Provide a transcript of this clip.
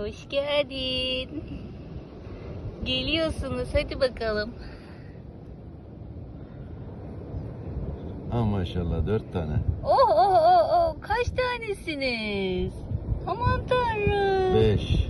Hoş geldin. Geliyorsunuz hadi bakalım. Ha maşallah dört tane. Oh oh oh oh kaç tanesiniz? Aman tanrım. Beş.